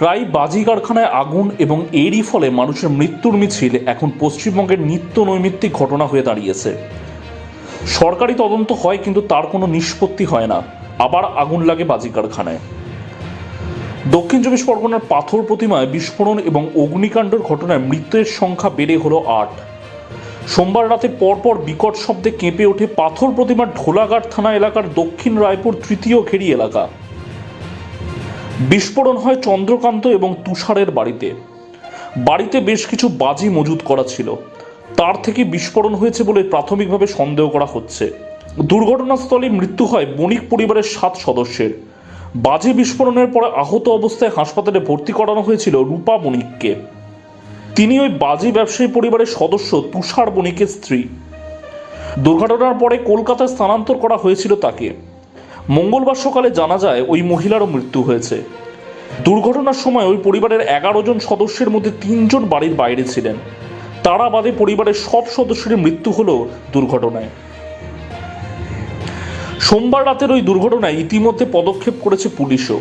প্রায় বাজি কারখানায় আগুন এবং এরই ফলে মানুষের মৃত্যুর মিছিল এখন পশ্চিমবঙ্গের নিত্য নৈমিত্তিক ঘটনা হয়ে দাঁড়িয়েছে। সরকারি তদন্ত হয় কিন্তু তার কোনো নিষ্পত্তি হয় না। আবার আগুন লাগে বাজি কারখানায়। দক্ষিণ চব্বিশ পরগনার পাথর প্রতিমায় বিস্ফোরণ এবং অগ্নিকাণ্ডের ঘটনায় মৃতের সংখ্যা বেড়ে হলো আট। সোমবার রাতে পরপর বিকট শব্দে কেঁপে ওঠে পাথর প্রতিমার ঢোলাঘাট থানা এলাকার দক্ষিণ রায়পুর তৃতীয় ঘেরি এলাকা। বিস্ফোরণ হয় চন্দ্রকান্ত এবং তুষারের বাড়িতে। বাড়িতে বেশ কিছু বাজি মজুত করা ছিল। তার থেকে বিস্ফোরণ হয়েছে বলে প্রাথমিকভাবে সন্দেহ করা হচ্ছে। দুর্ঘটনাস্থলে মৃত্যু হয় বণিক পরিবারের সাত সদস্যের। বাজি বিস্ফোরণের পরে আহত অবস্থায় হাসপাতালে ভর্তি করানো হয়েছিল রূপা বণিককে। তিনি ওই বাজি ব্যবসায়ী পরিবারের সদস্য, তুষার বণিকের স্ত্রী। দুর্ঘটনার পরে কলকাতায় স্থানান্তর করা হয়েছিল তাকে। মঙ্গলবার সকালে জানা যায়, ওই মহিলারও মৃত্যু হয়েছে। দুর্ঘটনার সময় ওই পরিবারের এগারো জন সদস্যের মধ্যে তিনজন বাড়ির বাইরে ছিলেন। তারা বাদে পরিবারের সব সদস্যের মৃত্যু হল দুর্ঘটনায়। সোমবার রাতের ওই দুর্ঘটনায় ইতিমধ্যে পদক্ষেপ করেছে পুলিশও।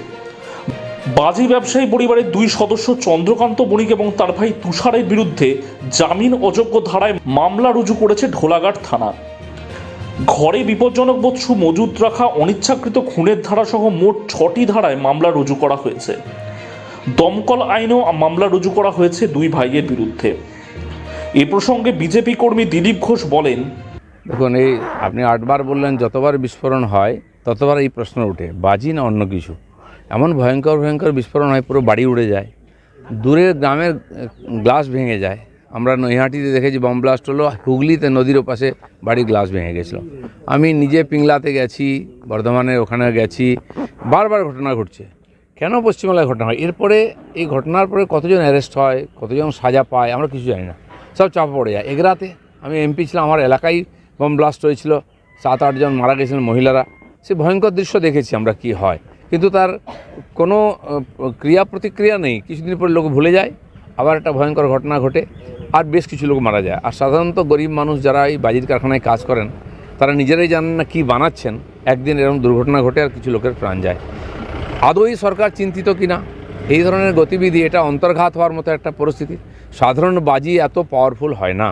বাজি ব্যবসায়ী পরিবারের দুই সদস্য চন্দ্রকান্ত বণিক এবং তার ভাই তুষারের বিরুদ্ধে জামিন অযোগ্য ধারায় মামলা রুজু করেছে ঢোলাঘাট থানা। ঘরে বিপজ্জনক বস্তু মজুত রাখা অনিচ্ছাকৃত খুনের ধারাসহ মোট ছটি ধারায় মামলা রুজু করা হয়েছে। দমকল আইনেও মামলা রুজু করা হয়েছে দুই ভাইয়ের বিরুদ্ধে। এ প্রসঙ্গে বিজেপি কর্মী দিলীপ ঘোষ বলেন, দেখুন, এই আপনি আটবার বললেন, যতবার বিস্ফোরণ হয়, ততবার এই প্রশ্ন ওঠে, বাজি না অন্য কিছু? এমন ভয়ঙ্কর ভয়ঙ্কর বিস্ফোরণ হয়, পুরো বাড়ি উড়ে যায়, দূরের গ্রামের গ্লাস ভেঙে যায়। আমরা নৈহাটিতে দেখেছি বম ব্লাস্ট হলো হুগলিতে নদীর ওপাশে বাড়ির গ্লাস ভেঙে গেছিল। আমি নিজে পিংলাতে গেছি বর্ধমানের ওখানে গেছি, বারবার ঘটনা ঘটছে। কেন পশ্চিমবাংলায় ঘটনা হয়? এরপরে এই ঘটনার পরে কতজন অ্যারেস্ট হয়, কতজন সাজা পায়, আমরা কিছু জানি না। সব চাপা পড়ে যায়। এগরাতে আমি এমপি ছিলাম, আমার এলাকায় বম ব্লাস্ট হয়েছিল। সাত আটজন মারা গেছিলেন মহিলারা। সে ভয়ঙ্কর দৃশ্য দেখেছি আমরা কি হয়। কিন্তু তার কোনো ক্রিয়া প্রতিক্রিয়া নেই। কিছুদিন পরে লোক ভুলে যায়। আবার একটা ভয়ঙ্কর ঘটনা ঘটে। আর বেশ কিছু লোক মারা যায়। আর সাধারণত গরিব মানুষ যারা এই বাজির কারখানায় কাজ করেন, তারা নিজেরাই জানেন না কী বানাচ্ছেন। একদিন এরকম দুর্ঘটনা ঘটে আর কিছু লোকের প্রাণ যায়। আদৌই সরকার চিন্তিত কিনা? এই ধরনের গতিবিধি, এটা অন্তর্ঘাত হওয়ার মতো একটা পরিস্থিতি। সাধারণ বাজি এত পাওয়ারফুল হয় না।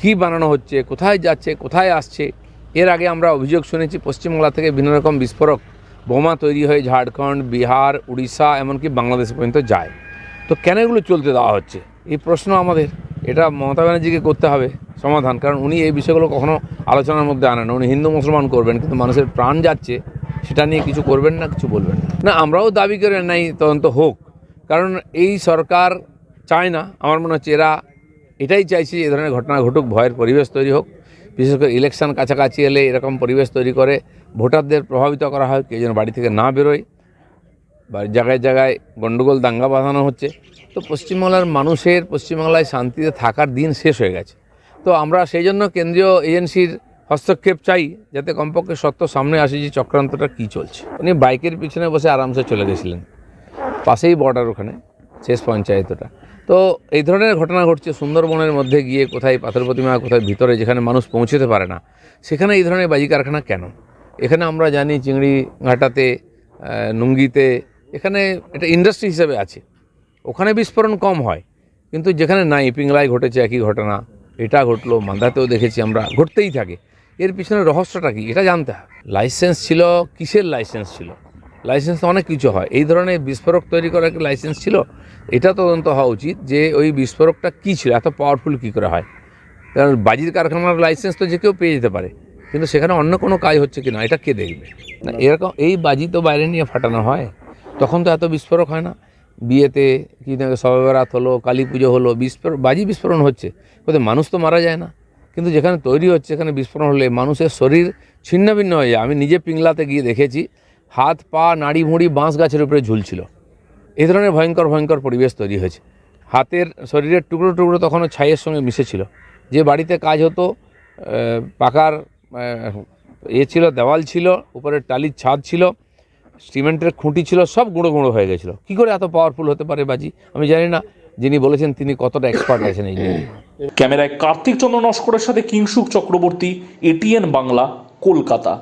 কি বানানো হচ্ছে, কোথায় যাচ্ছে, কোথায় আসছে? এর আগে আমরা অভিযোগ শুনেছি, পশ্চিমবাংলা থেকে বিভিন্ন রকম বিস্ফোরক বোমা তৈরি হয়ে ঝাড়খণ্ড, বিহার, উড়িষ্যা, এমনকি বাংলাদেশ পর্যন্ত যায়। তো কেন এগুলো চলতে দেওয়া হচ্ছে? এই প্রশ্ন আমাদের। এটা মমতা ব্যানার্জিকে করতে হবে সমাধান, কারণ উনি এই বিষয়গুলো কখনো আলোচনার মধ্যে আনেন উনি হিন্দু মুসলমান করবেন, কিন্তু মানুষের প্রাণ যাচ্ছে, সেটা নিয়ে কিছু করবেন না, কিছু বলবেন না। না, আমরাও দাবি করে নাই, তদন্ত হোক। কারণ এই সরকার চায় না, আমার মনে হচ্ছে এরা এটাই চাইছি যে এ ধরনের ঘটনা ঘটুক, ভয়ের পরিবেশ তৈরি হোক। বিশেষ করে ইলেকশন কাছাকাছি এলে এরকম পরিবেশ তৈরি করে, ভোটারদের প্রভাবিত করা হয় কেউ যেন বাড়ি থেকে না বেরোয়। বা জায়গায় জায়গায় গণ্ডগোল দাঙ্গা বাঁধানো হচ্ছে। তো পশ্চিমবাংলার মানুষের, পশ্চিমবাংলায় শান্তিতে থাকার দিন শেষ হয়ে গেছে। তো আমরা সেই জন্য কেন্দ্রীয় এজেন্সির হস্তক্ষেপ চাই, যাতে কমপক্ষে সত্য সামনে আসে যে চক্রান্তটা কী চলছে। উনি বাইকের পিছনে বসে আরামসে চলে গেছিলেন। পাশেই বর্ডার ওখানে, শেষ পঞ্চায়েতটা। তো এই ধরনের ঘটনা ঘটছে সুন্দরবনের মধ্যে গিয়ে, কোথায় পাথর প্রতিমা, কোথায় ভিতরে যেখানে মানুষ পৌঁছতে পারে না। সেখানে এই ধরনের বাজি কারখানা কেন? এখানে আমরা জানি চিংড়ি ঘাটাতে নুঙ্গিতে এখানে এটা ইন্ডাস্ট্রি হিসেবে আছে। ওখানে বিস্ফোরণ কম হয়, কিন্তু যেখানে নাই পিংলায় ঘটেছে একই ঘটনা, এটা ঘটলো, মান্দাতেও দেখেছি আমরা, ঘটতেই থাকে। এর পিছনে রহস্যটা কি? এটা জানতে হবে লাইসেন্স ছিল, কিসের লাইসেন্স ছিল? লাইসেন্স তো অনেক কিছু হয়। এই ধরনের বিস্ফোরক তৈরি করার লাইসেন্স ছিল? এটা তদন্ত হওয়া উচিত যে ওই বিস্ফোরকটা কী ছিল, এত পাওয়ারফুল কী করে হয়। কারণ বাজির কারখানার লাইসেন্স তো যে কেউ পেয়ে যেতে পারে, কিন্তু সেখানে অন্য কোনো কাজ হচ্ছে কি না এটা কে দেখবে? না, এরকম, এই বাজি তো বাইরে নিয়ে ফাটানো হয়। তখন তো এত বিস্ফোরক হয় না। বিয়েতে কি সবে বরাত হলো, কালী পুজো হলো বিস্ফোরণ বাজি বিস্ফোরণ হচ্ছে। কোথায় মানুষ তো মারা যায় না। কিন্তু যেখানে তৈরি হচ্ছে, সেখানে বিস্ফোরণ হলে মানুষের শরীর ছিন্ন ভিন্ন হয়ে যায়। আমি নিজে পিংলাতে গিয়ে দেখেছি, হাত, পা, নাড়ি ভুঁড়ি বাঁশ গাছের উপরে ঝুলছিল। এই ধরনের ভয়ঙ্কর ভয়ঙ্কর পরিবেশ তৈরি হয়েছে। হাতের শরীরের টুকরো টুকরো তখনও ছাইয়ের সঙ্গে মিশেছিল। যে বাড়িতে কাজ হতো পাকার, এ ছিল, দেওয়াল ছিল উপরে টালির ছাদ ছিল সিমেন্টের খুঁটি ছিল, সব গুঁড়ো গুঁড়ো হয়ে গেছিল। কী করে এত পাওয়ারফুল হতে পারে বাজি? আমি জানি না, যিনি বলেছেন তিনি কতটা এক্সপার্ট আছেন এই ক্যামেরায় কার্তিক চন্দ্র নস্করের সাথে কিংসুক চক্রবর্তী এটিএন বাংলা, কলকাতা।